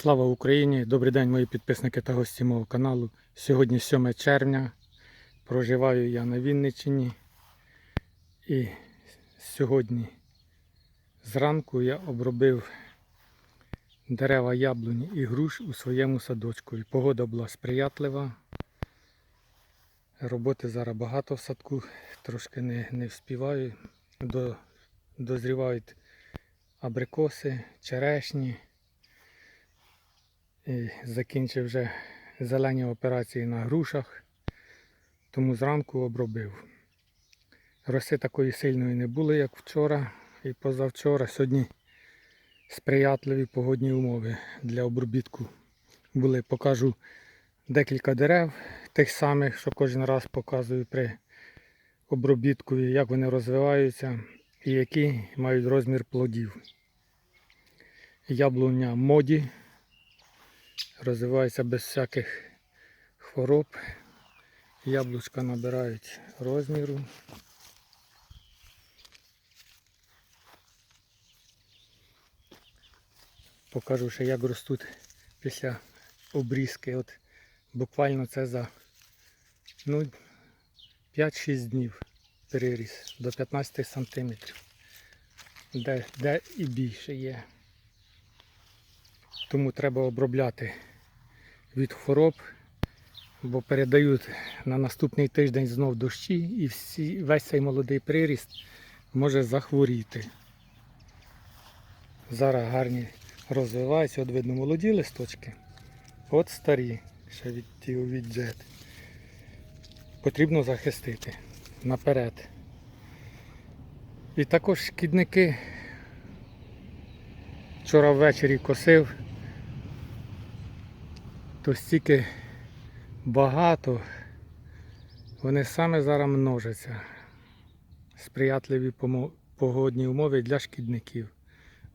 Слава Україні! Добрий день, мої підписники та гості мого каналу. Сьогодні 7 червня. Проживаю я на Вінниччині. І сьогодні зранку я обробив дерева яблуні і груш у своєму садочку. І погода була сприятлива. Роботи зараз багато в садку, трошки не, не вспіваю. До, дозрівають абрикоси, черешні. І закінчив вже зелені операції на грушах, тому зранку обробив. Роси такої сильної не було, як вчора і позавчора. Сьогодні сприятливі погодні умови для обробітку були. Покажу декілька дерев, тих самих, що кожен раз показую при обробітку, як вони розвиваються і які мають розмір плодів. Яблуня моді розвивається без всяких хвороб. Яблучка набирають розміру. Покажу ще як ростуть після обрізки. От буквально це за ну, 5-6 днів переріс до 15 сантиметрів. Де, де і більше є. Тому треба обробляти від хвороб, бо передають на наступний тиждень знов дощі і всі, весь цей молодий приріст може захворіти. Зараз гарні розвиваються, от видно молоді листочки, от старі, ще від ті від Потрібно захистити наперед. І також шкідники. Вчора ввечері косив то стільки багато, вони саме зараз множаться. Сприятливі погодні умови для шкідників.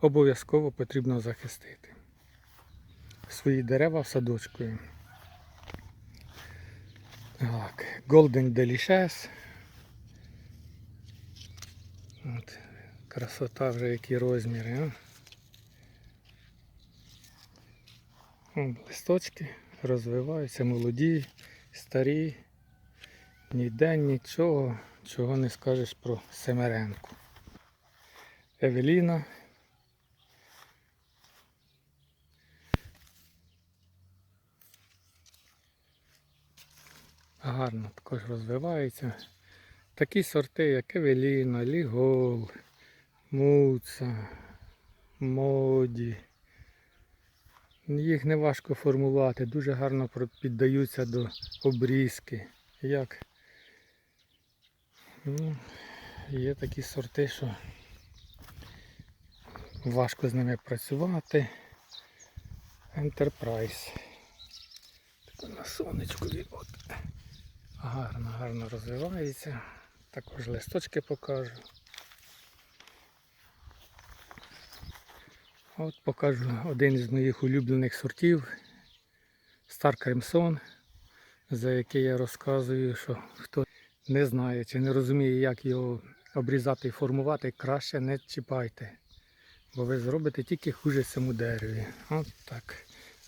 Обов'язково потрібно захистити свої дерева в садочку. Так, Golden Delicious. От, красота вже які розміри. А? Листочки розвиваються, молоді, старі. Ніде нічого, чого не скажеш про Семеренку. Евеліна. Гарно також розвивається. Такі сорти, як Евеліна, Лігол, Муца, Моді. Їх не важко формувати, дуже гарно піддаються до обрізки. Як ну, є такі сорти, що важко з ними працювати. Enterprise. Так на сонечку от. Гарно, гарно розвивається. Також листочки покажу. От покажу один із моїх улюблених сортів Star Crimson, за який я розказую, що хто не знає чи не розуміє, як його обрізати і формувати, краще не чіпайте. Бо ви зробите тільки хуже цьому дереві. От так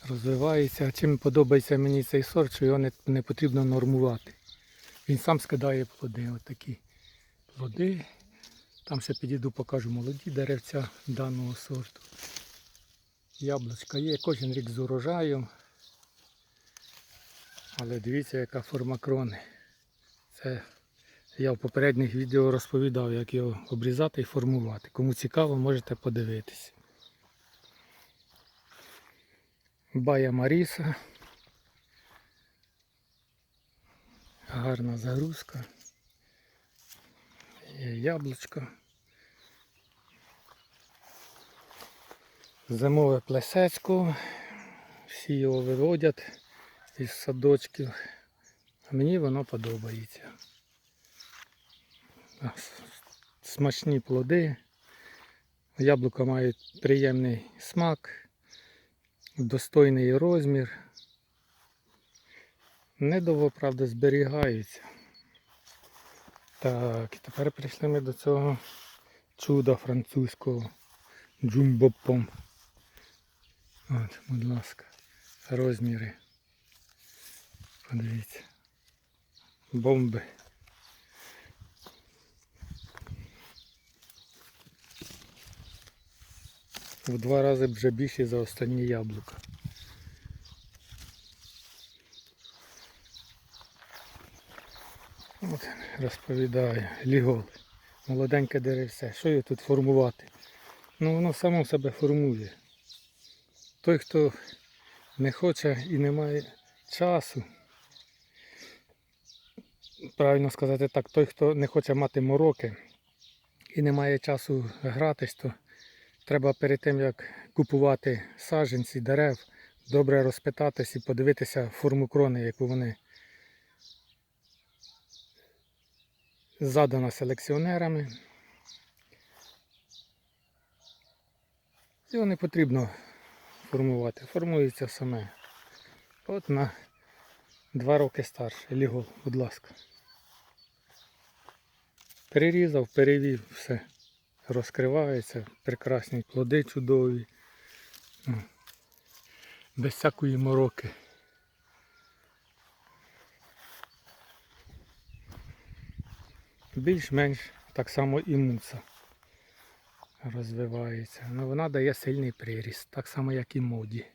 розвивається. Чим подобається мені цей сорт, що його не, не потрібно нормувати. Він сам скидає плоди. От такі плоди. Там ще підійду, покажу молоді деревця даного сорту. Яблучка є кожен рік з урожаєм. Але дивіться, яка форма крони. Це я в попередніх відео розповідав, як його обрізати і формувати. Кому цікаво, можете подивитися. Бая Маріса. Гарна загрузка. Є яблучко. Зимове плесецько. Всі його виводять із садочків. А мені воно подобається. Смачні плоди. Яблука мають приємний смак, достойний розмір. Недовго, правда, зберігаються. Так, і тепер прийшли ми до цього чуда французького джумбопом. От, будь ласка, розміри. Подивіться. Бомби. В два рази вже більше за останні яблука. От розповідаю, лігол. Молоденьке деревце. Що його тут формувати? Ну воно само себе формує. Той, хто не хоче і не має часу, правильно сказати так, той, хто не хоче мати мороки і не має часу гратись, то треба перед тим, як купувати саджанці дерев, добре розпитатись і подивитися форму крони, яку вони задана селекціонерами. Його не потрібно формувати, формується саме. От на два роки старше. Лігол, будь ласка. Перерізав, перевів, все. Розкривається, прекрасні плоди чудові. Без всякої мороки. Більш-менш так само і муца розвивається. Ну, вона дає сильний приріст, так само як і моді.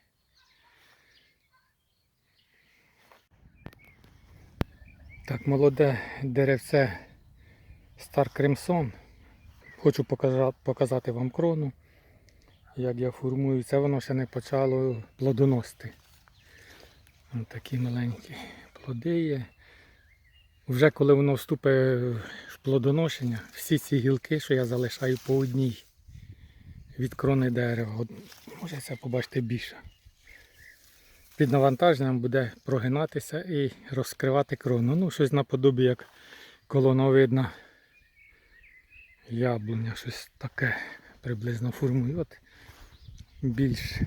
Так, молоде деревце Star Crimson. Хочу показати вам крону, як я формую. Це воно ще не почало плодоносити. Ось такі маленькі плоди є. Вже коли воно вступить в плодоношення, всі ці гілки, що я залишаю по одній від крони дерева, от, може це побачити більше. Під навантаженням буде прогинатися і розкривати крону. Ну, щось наподобі як колоновидна яблуня, щось таке приблизно формує. От більш.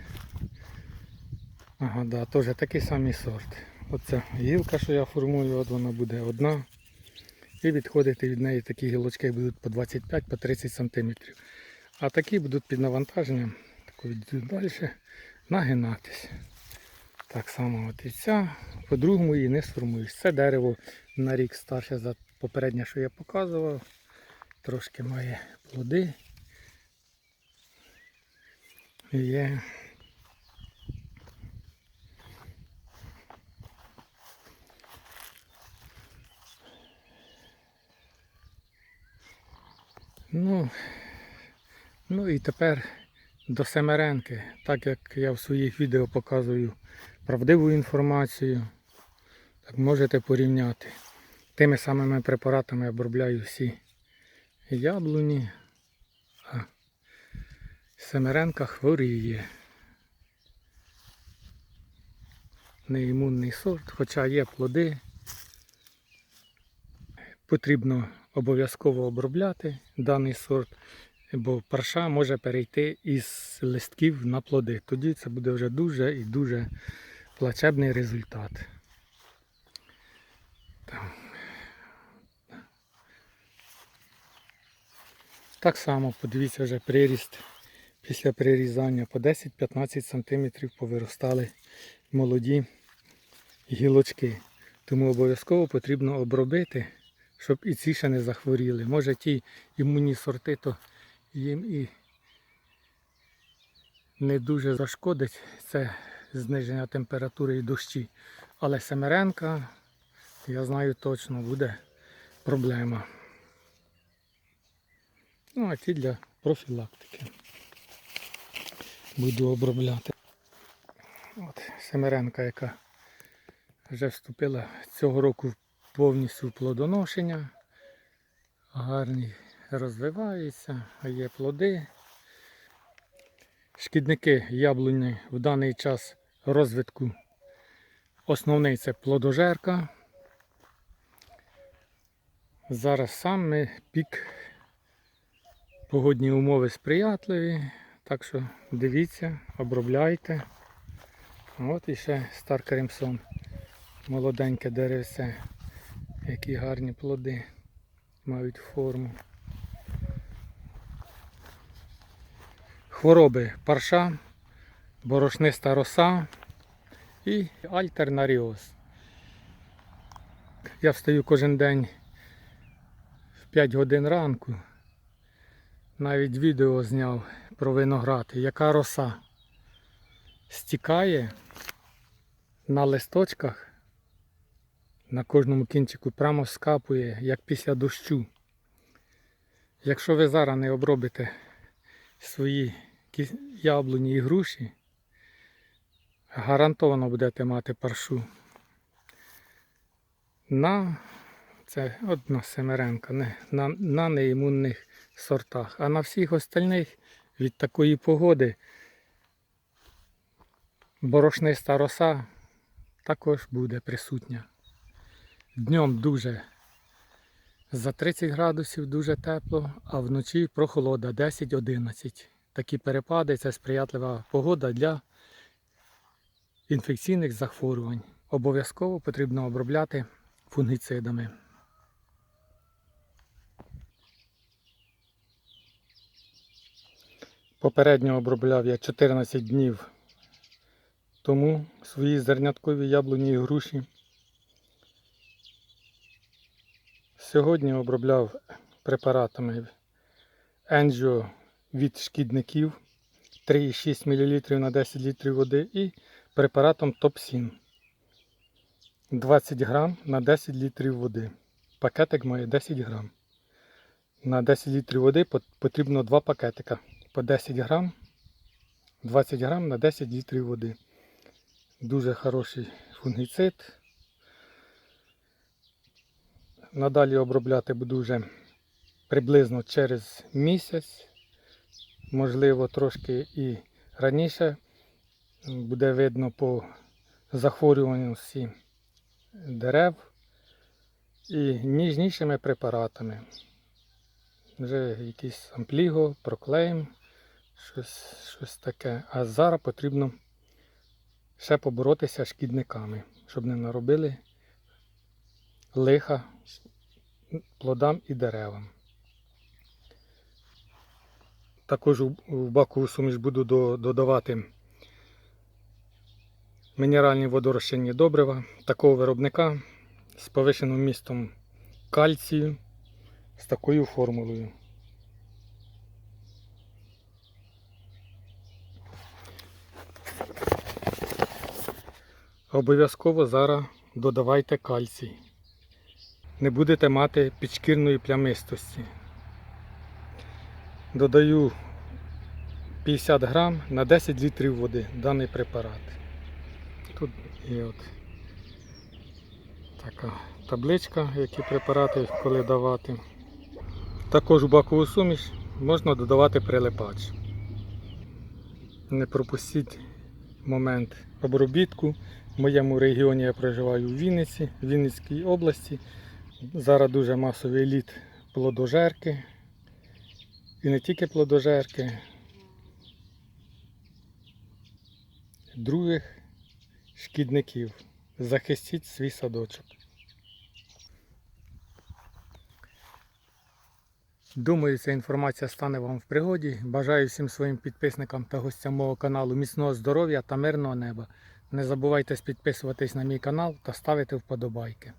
Ага, да, теж такий самий сорт. Оця гілка, що я формую, от вона буде одна. І відходити від неї такі гілочки будуть по 25-30 см. А такі будуть під навантаженням, тако йдуть далі, нагинатись. Так само от і ця, по-другому її не сформуєш. Це дерево на рік старше за попереднє, що я показував. Трошки має плоди. Є. Ну, ну і тепер до Семеренки, так як я в своїх відео показую правдиву інформацію, так можете порівняти. Тими самими препаратами обробляю всі яблуні, а Семеренка хворіє. Неімунний сорт, хоча є плоди. Потрібно обов'язково обробляти даний сорт, бо парша може перейти із листків на плоди. Тоді це буде вже дуже і дуже плачебний результат. Так. Само подивіться вже приріст після прирізання по 10-15 см повиростали молоді гілочки. Тому обов'язково потрібно обробити, щоб і ці ще не захворіли. Може ті імунні сорти, то їм і не дуже зашкодить це зниження температури і дощі. Але семеренка, я знаю точно, буде проблема. Ну, а ті для профілактики. Буду обробляти. От Семеренка, яка вже вступила цього року повністю в плодоношення. Гарні розвиваються, є плоди. Шкідники яблуні в даний час розвитку. Основний це плодожерка. Зараз саме пік Погодні умови сприятливі, так що дивіться, обробляйте. От і ще Стар Кремсон. Молоденьке деревце. Які гарні плоди мають форму. Хвороби парша борошниста роса і альтернаріоз. Я встаю кожен день в 5 годин ранку. Навіть відео зняв про виноград, яка роса стікає на листочках, на кожному кінчику прямо скапує, як після дощу. Якщо ви зараз не обробите свої яблуні і груші, гарантовано будете мати паршу. На це одна семеренка, не, на, на неімунних сортах. А на всіх остальних від такої погоди борошниста роса також буде присутня. Днем дуже за 30 градусів дуже тепло, а вночі прохолода 10-11. Такі перепади це сприятлива погода для інфекційних захворювань. Обов'язково потрібно обробляти фунгіцидами. Попередньо обробляв я 14 днів тому свої зерняткові яблуні і груші. Сьогодні обробляв препаратами Енджіо від шкідників 3,6 мл на 10 літрів води і препаратом Топсін 20 грам на 10 літрів води. Пакетик має 10 грам. На 10 літрів води потрібно 2 пакетика по 10 грам. 20 грам на 10 літрів води. Дуже хороший фунгіцид. Надалі обробляти буду вже приблизно через місяць. Можливо, трошки і раніше буде видно по захворюваності дерев і ніжнішими препаратами. Вже якийсь ампліго, проклейм, щось, щось таке. А зараз потрібно ще поборотися шкідниками, щоб не наробили лиха плодам і деревам. Також в бакову суміш буду додавати мінеральні водорозчинні добрива такого виробника з повишеним містом кальцію з такою формулою. Обов'язково зараз додавайте кальцій. Не будете мати підшкірної плямистості. Додаю 50 грам на 10 літрів води даний препарат. Тут є от така табличка, які препарати коли давати. Також у бакову суміш можна додавати прилипач. Не пропустіть момент обробітку. В моєму регіоні я проживаю в Вінниці, в Вінницькій області. Зараз дуже масовий літ плодожерки. І не тільки плодожерки, других шкідників. Захистіть свій садочок. Думаю, ця інформація стане вам в пригоді. Бажаю всім своїм підписникам та гостям мого каналу міцного здоров'я та мирного неба. Не забувайте підписуватись на мій канал та ставити вподобайки.